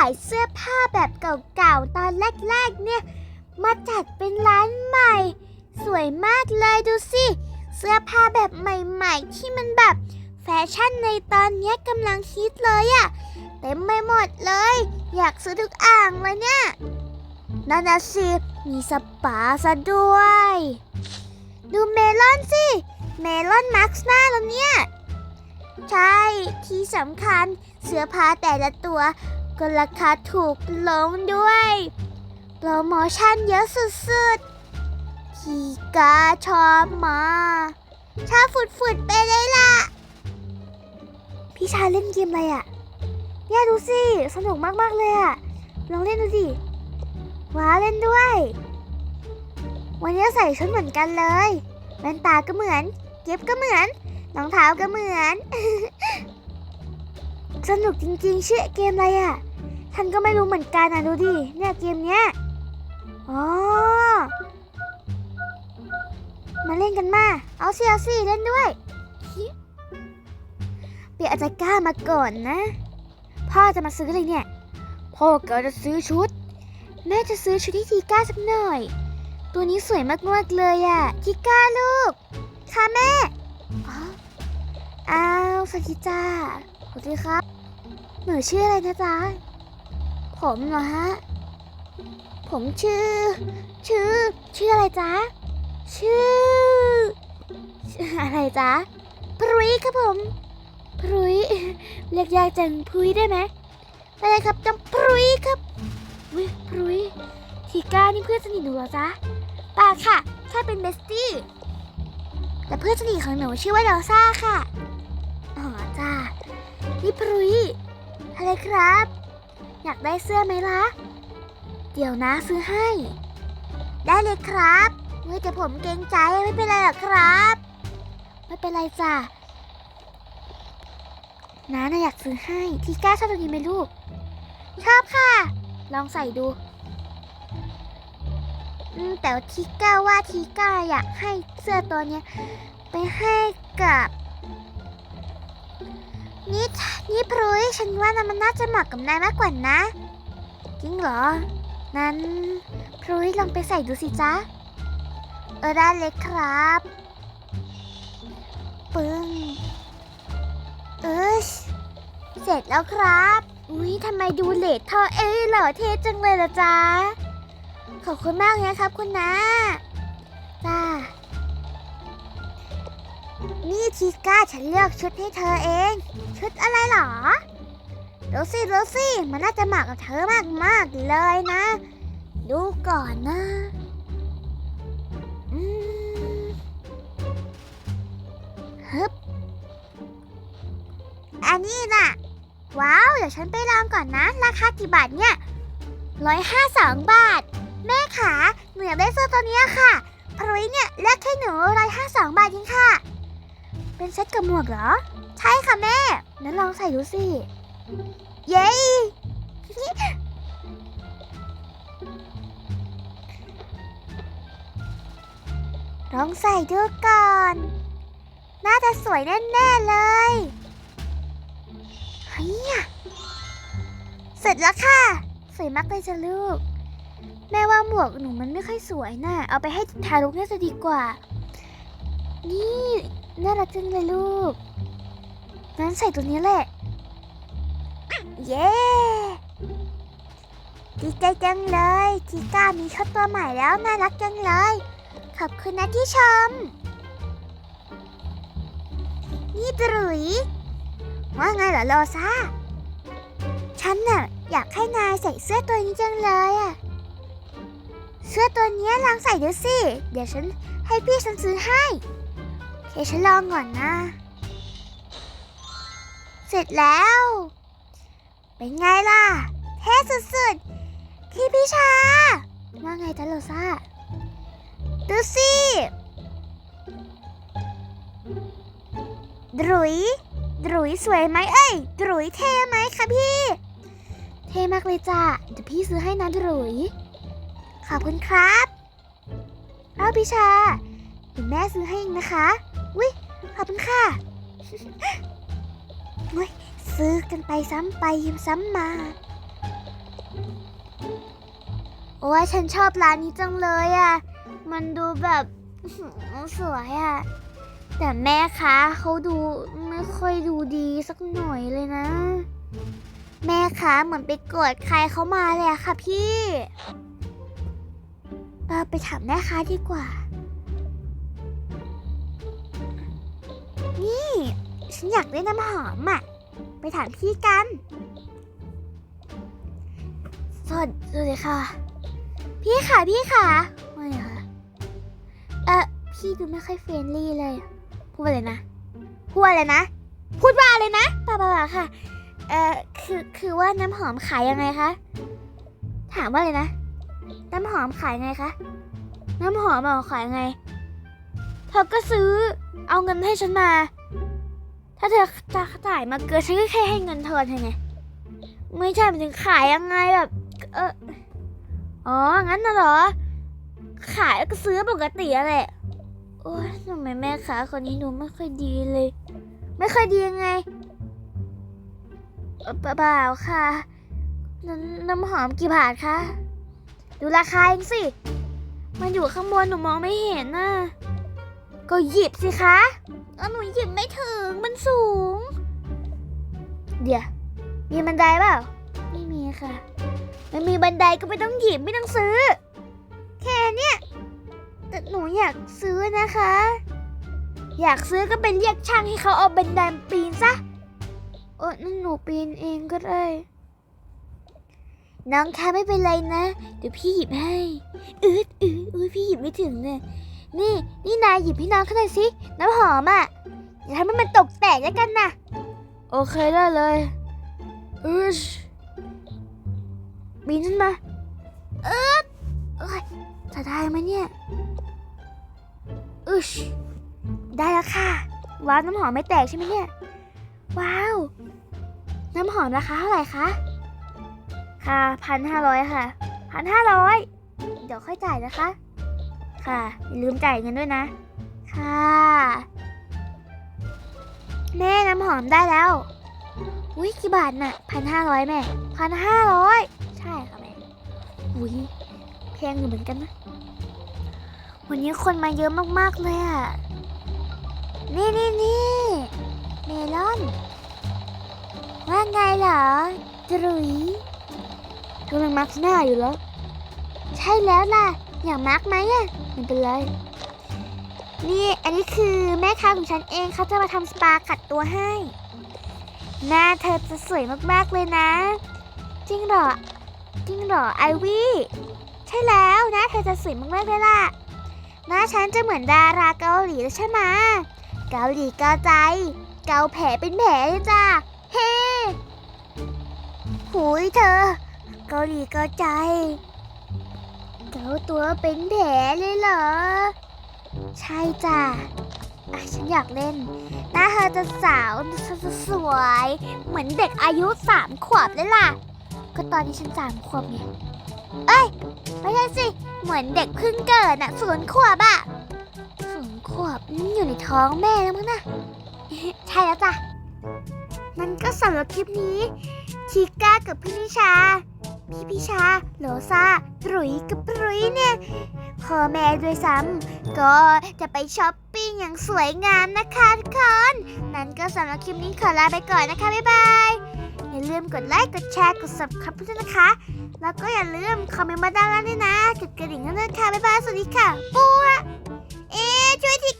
ายเสื้อผ้าแบบเก่าๆ ตอนแรกๆ เนี่ย มาจัดเป็นร้านใหม่ สวยมากเลยดูสิ เสื้อผ้าแบบใหม่ๆ ที่มันแบบแฟชั่นในตอนนี้กำลังฮิตเลยอะเต็มไปหมดเลย อยากซื้อทุกอ่างเลยเนี่ยนั่นนะสิมีสปาซะด้วย ดูเมลอนสิ เมลอนมักซ์หน้าแล้วเนี่ย ใช่ที่สำคัญเสื้อผ้าแต่ละตัว ก็ราคาถูกลงด้วย โปรโมชั่นเยอะสุดๆทีกาชอบมาชาฝุดๆไปเลยล่ะ พี่ชาเล่นเกมอะไรอะ่ะเนี่ยดูสิ สนุกมากๆเลยอะ่ะลองเล่นดูสิว้าเล่นด้วย วันนี้ใส่ชุดเหมือนกันเลยแว่นตาก็เหมือน เก็บก็เหมือนรองเท้าก็เหมือน สนุกจริงๆ ชื่อเกมอะไรอะ่ะ ฉันก็ไม่รู้เหมือนกันอะดูดิ เนี่ยเกมเนี้ย อ๋อ มาเล่นกันมา เอาสิเอาสิเล่นด้วย เปียอาจจะกล้ามาก่อนนะ พ่อจะมาซื้ออะไรเนี่ย พ่อก็จะซื้อชุด แม่จะซื้อชุดที่ทีก้าสักหน่อย ตัวนี้สวยมากๆเลยอะทีก้าลูก ค่ะแม่อ้าวสวัสดีจ้าสวัสดีครับ หนูชื่ออะไรนะจ๊ะ ผมเหรอฮะ ผมชื่อ ชื่อ ชื่ออะไรจ๊ะ ชื่อ อะไรจ๊ะพรุยครับผมพรุยเรียกยากจังพรุยได้ไหมได้ครับจังพรุยครับวิพรุยทีก้านี่เพื่อนสนิทหนูเหรอจ๊ะป่าค่ะแค่เป็นเบสตี้แต่เพื่อนสนิทของหนูชื่อว่าดอซ่าค่ะ อ๋อจ้านี่พรุยอะไรครับ อยากได้เสื้อไหมล่ะ เดี๋ยวนะซื้อให้ ได้เลยครับเมื่อแต่ผมเกรงใจไม่เป็นไรหรอกครับ ไม่เป็นไรจ้ะน้าน่ะอยากซื้อให้ ทีก้าชอบตัวนี้ไหมลูก ชอบค่ะ ลองใส่ดูแต่ทีก้าว่าทีก้าอยากให้เสื้อตัวเนี้ยไปให้กับ นี่นี่พรุยฉันว่านะมันน่าจะเหมาะกับนายมากกว่านะ จริงเหรอ นั้นพรุยลองไปใส่ดูสิจ๊ะ เออได้เลยครับ ปึ้งเออเสร็จแล้วครับ อุ้ยทำไมดูเลทเท่าเอ้ยหล่อเท่จังเลยล่ะจ๊ะ ขอบคุณมากนะครับคุณนะจ้า นี่ชิก้าฉันเลือกชุดให้เธอเอง ชุดอะไรหรอดูสิดูสิมันน่าจะเหมาะกับเธอมากมากเลยนะ ดูก่อนนะอืมฮึบอันนี้น่ะ ว้าว เดี๋ยวฉันไปลองก่อนนะ ราคากี่บาทเนี่ยร้อยห้าสองบาท แม่ขาหนูอยากได้เสื้อตัวเนี้ยค่ะพรุยเนี่ยเลือกให้หนูร้อยห้าสองบาทเองค่ะ เป็นเซ็ตกับหมวกเหรอ ใช่ค่ะแม่นั้นลองใส่ดูสิ เย้ลองใส่ดูก่อน น่าจะสวยแน่ๆเลยเฮ้ยอะเสร็จแล้วค่ะ สวยมากเลยจ้ะลูก แม่ว่าหมวกหนูมันไม่ค่อยสวยน่ะ เอาไปให้ทารุกน่าจะดีกว่า นี่ น่ารักจังเลยลูกงั้นใส่ตัวนี้แหละ เย้ ดีใจจังเลยทีก้ามีชุดตัวใหม่แล้วน่ารักจังเลย ขอบคุณนะที่ชม นี่ตรุยว่าไงเหรอโลซาฉันน่ะอยากให้นายใส่เสื้อตัวนี้จังเลยอะเสื้อตัวนี้ลองใส่ดูสิ เดี๋ยวฉันให้พี่ฉันซื้อให้ โอเคฉันลองก่อนนะ เสร็จแล้ว เป็นไงล่ะ เท่สุดๆ ที่พี่ชา ว่าไงจ๊ะโลซ่า ดูสิดรุยดรุยสวยไหมเอ้ยดรุยเท่ไหมคะพี่ เท่มากเลยจ้ะเดี๋ยวพี่ซื้อให้นะดรุย ขอบคุณครับ เอาพี่ชาเดี๋ยวแม่ซื้อให้เองนะคะ วิขอบคุณค่ะอุ้ยซื้อกันไปซ้ำไปซ้ำมา โอ้ยฉันชอบร้านนี้จังเลยอะ่ะ มันดูแบบอื้อหือสวยอะ่ะ แต่แม่ค้าเขาดูไม่ค่อยดูดีสักหน่อยเลยนะ แม่ค้าเหมือนไปโกรธใครเขามาเลยอะค่ะพี่เออไปถามแม่ค้าดีกว่า นี่ ฉันอยากได้น้ำหอมอะไปถามพี่กัน สวัสดีค่ะ พี่ค่ะพี่ค่ะไม่ค่ะเออพี่ดูไม่ค่อยเฟรนลี่เลย พูดว่าอะไรนะ พูดว่าอะไรนะพูดว่าอะไรนะป่าป่าป่าค่ะ เออคือคือว่าน้ำหอมขายยังไงคะ ถามว่าอะไรนะ น้ำหอมขายยังไงคะ น้ำหอมเอาขายยังไง เธอก็ซื้อเอาเงินให้ฉันมา ถ้าเธอจะจ่ายมาเกินฉันก็แค่ให้เงินเธอเท่ไง ไม่ใช่มายถึงขายยังไงแบบ เอออ๋อ งั้นน่ะเหรอ ขายแล้วก็ซื้อปกติอะแหละ โอ้ยทำไมแม่ค้าคนนี้ดูไม่ค่อยดีเลย ไม่ค่อยดียังไงเอ่อเปล่าค่ะนน้ำหอมกี่บาทคะ ดูราคาเองสิ มันอยู่ข้างบนหนูมองไม่เห็นน่ะ ก็หยิบสิคะเออหนูหยิบไม่ถึงมันสูง เดี๋ยว มีบันไดเปล่า ไม่มีค่ะ ไม่มีบันไดก็ไม่ต้องหยิบไม่ต้องซื้อ แค่เนี้ยแต่หนูอยากซื้อนะคะ อยากซื้อก็เป็นเรียกช่างให้เขาเอาบันไดปีนซะโอ้นั่นหนูปีนเองก็ได้ น้องคะไม่เป็นไรนะ เดี๋ยวพี่หยิบให้ อืดอืดอืดพี่หยิบไม่ถึงเนี่ย นี่นี่นายหยิบให้น้องเขาหน่อยสิน้ำหอมอะอย่าทำให้มันตกแตกแล้วกันนะโอเคได้เลยอืชบินขึ้นมาเออเอ้ยจะได้ไหมเนี่ยอืชได้แล้วค่ะ ว้าวน้ำหอมไม่แตกใช่ไหมเนี่ย ว้าว น้ำหอมราคาเท่าไหร่คะ ค่ะพันห้าร้อยค่ะพันห้าร้อยเดี๋ยวค่อยจ่ายนะคะ ค่ะอย่าลืมจ่ายเงินด้วยนะ ค่ะ แม่น้ำหอมได้แล้วอุ้ยกี่บาทน่ะพันห้าร้อยแม่พันห้าร้อยใช่ค่ะแม่อุ้ยแพงอยู่เหมือนกันนะ วันนี้คนมาเยอะมากๆเลยอะนี่นี่นี่เมลอน ว่าไงเหรอจรุยกำลังมาร์กหน้าอยู่แล้ว ใช่แล้วล่ะ อยากมาร์กไหมอะไม่เป็นไรนี่อันนี้คือแม่ค้าของฉันเองเขาจะมาทำสปาขัดตัวให้ หน้าเธอจะสวยมากๆเลยนะ จริงเหรอ จริงเหรอไอวี่ใช่แล้วนะเธอจะสวยมากๆเลยล่ะ หน้าฉันจะเหมือนดาราเกาหลีแล้วใช่ไหมเกาหลีเกาใจ เกาแผลเป็นแผลเลยจ้าเฮ้ หุยเธอ เกาหลีเกาใจ เกาตัวเป็นแผลเลยเหรอ ใช่จ้ะอะฉันอยากเล่นหน้าเธอจะสาวจะสวย เหมือนเด็กอายุสามขวบเลยล่ะ ก็ตอนนี้ฉันสามขวบไงเอ้ย ไม่ใช่สิ เหมือนเด็กเพิ่งเกิดน่ะศูนย์ขวบอะศูนย์ขวบอยู่ในท้องแม่แล้วมั้งนะใช่แล้วจ้ะนั่นก็สำหรับคลิปนี้ ชิก้ากับพี่นิชา พี่พิชา โลซาตรุยกับปรุยเนี่ยพ่อแม่ด้วยซ้ำก็จะไปช้อปปิ้งอย่างสวยงามนะคะทุกคนนั้นก็สำหรับคลิปนี้ขอลาไปก่อนนะคะ บ๊ายบายอย่าลืมกดไลค์ กดแชร์ กด subscribe ด้วยนะคะ แล้วก็อย่าลืมคอมเมนต์มาด้านล่างด้วยนะกดกระดิ่งด้วยค่ะ บ๊ายบาย สวัสดีค่ะปูอะเอ๊ช่วยทิกก้าด้